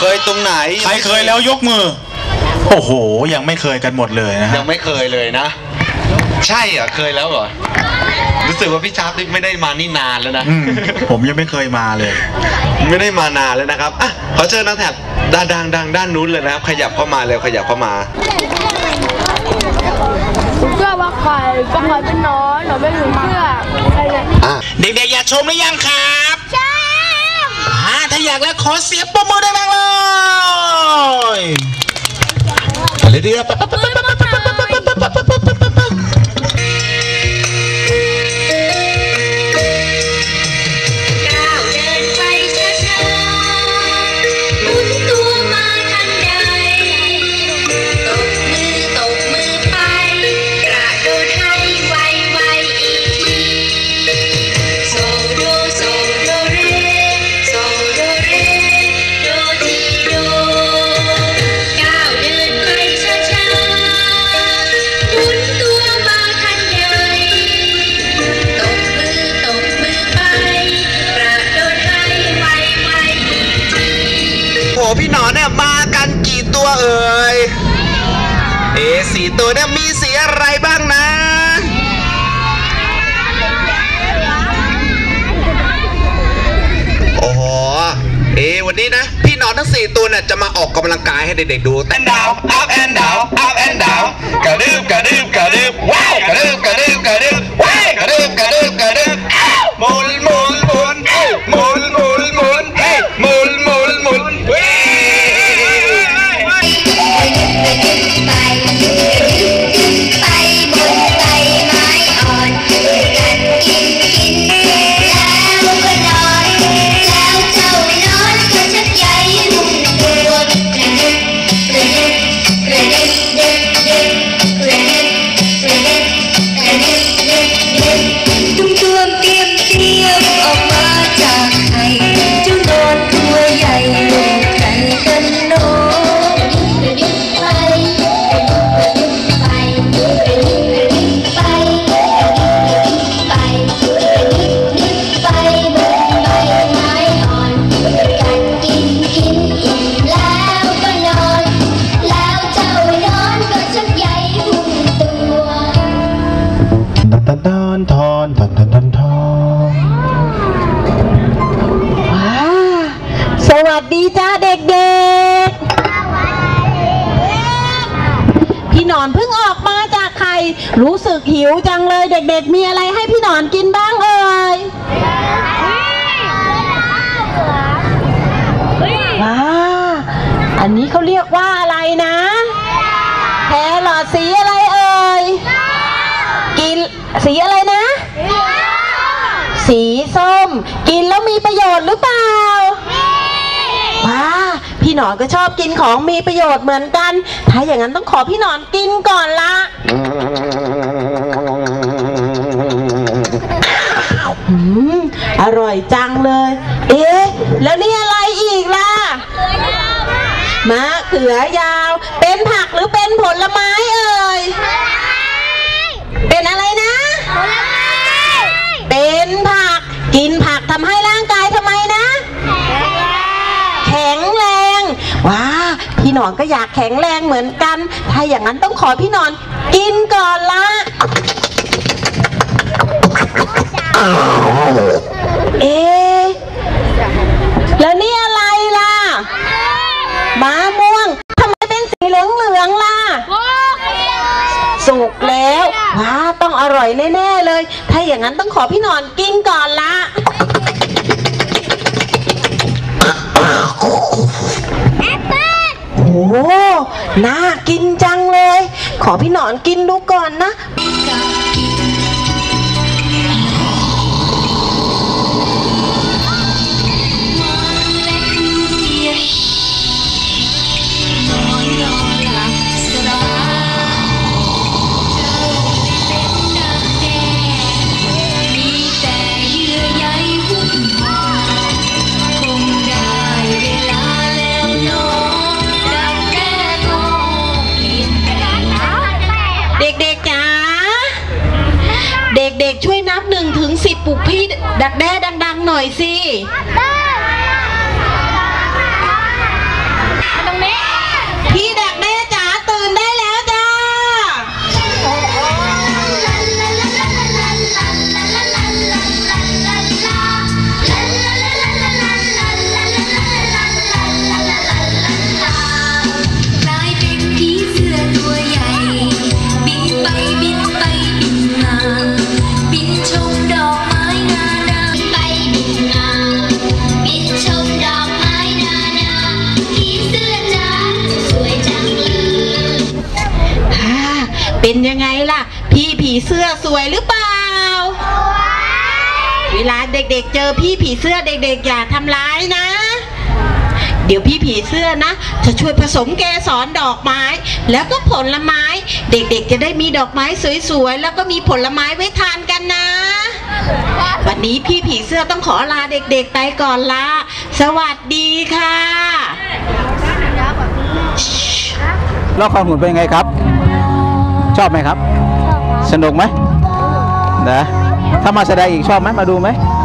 เคยตรงไหนใครเคยแล้วยกมือ โอ้โห ยังไม่เคยกันหมดเลยนะฮะยังไม่เคยเลยนะ ใช่เหรอเคยแล้วเหรอรู้สึกว่าพี่ชาร์ปนี่ไม่ได้มานี่นานแล้วนะ อืมผมยังไม่เคยมาเลย ไม่ได้มานานแล้วนะครับอะขอเชิญน้องแถบด้านดังดังด้านนู้นเลยนะครับ ขยับเข้ามาเลยขยับเข้ามา ผมเชื่อว่าใครก็ใครเป็นน้อนหนูไม่รู้เชื่อใครเนี่ย อะ เด็กๆอยากชมหรือยังครับ ใช่ อ่าถ้าอยากแล้วขอเสียงปรบมือดังๆเลยเดี๋ยว ตัวเอ่ย เอะสี่ตัวเนี่ยมีสีอะไรบ้างนะโอ้โหเอวันนี้นะ พี่หนอนทั้งสี่ตัวเนี่ยจะมาออกกำลังกายให้เด็กๆดูแต่ดาวอัพแอน วัสดีจ้าเด็กๆ พี่หนอนเพิ่งออกมาจากไข่รู้สึกหิวจังเลยเด็กๆ มีอะไรให้พี่หนอนกินบ้างเอ่ยว้าอันนี้เขาเรียกว่าอะไรนะแครอทสีอะไรเอ่ยกินสีอะไรนะ สีส้ม กินแล้วมีประโยชน์หรือเปล่า ว้า พี่หนอนก็ชอบกินของมีประโยชน์เหมือนกัน ถ้าอย่างนั้นต้องขอพี่หนอนกินก่อนละอืมอร่อยจังเลย เอ๊ะ แล้วนี่อะไรอีกล่ะมะเขือยาว เป็นผักหรือเป็นผลไม้เอ่ย เป็นอะไรนะ เป็นผักกินผักทำให้ร่างกายทำไมนะ แข็งแรง ว้า พี่หนอนก็อยากแข็งแรงเหมือนกัน ถ้าอย่างนั้นต้องขอพี่หนอนกินก่อนละ เอ๊ะแล้วนี่อะไรล่ะมะม่วงทำไมเป็นสีเหลืองๆล่ะ สุกแล้วว้าต้องอร่อยแน่ๆเลย ถ้าอย่างนั้นต้องขอพี่หนอนกินก่อนละ น่ากินจังเลย ขอพี่หนอนกินดูก่อนนะ ปลุกพี่ดักแด้ดัง ๆ หน่อยสิ เป็นยังไงล่ะ พี่ผีเสื้อสวยหรือเปล่า เวลาเด็กๆ เจอพี่ผีเสื้อเด็กๆ อย่าทำร้ายนะ เดี๋ยวพี่ผีเสื้อนะ จะช่วยผสมเกสรดอกไม้ แล้วก็ผลไม้ เด็กๆ จะได้มีดอกไม้สวยๆ แล้วก็มีผลไม้ไว้ทานกันนะ วันนี้พี่ผีเสื้อต้องขอลาเด็กๆ ไปก่อนละ สวัสดีค่ะละครหุ่นเป็นไงครับ ชอบไหมครับ สนุกไหมนะถ้ามาแสดงอีกชอบไหมมาดูไหมช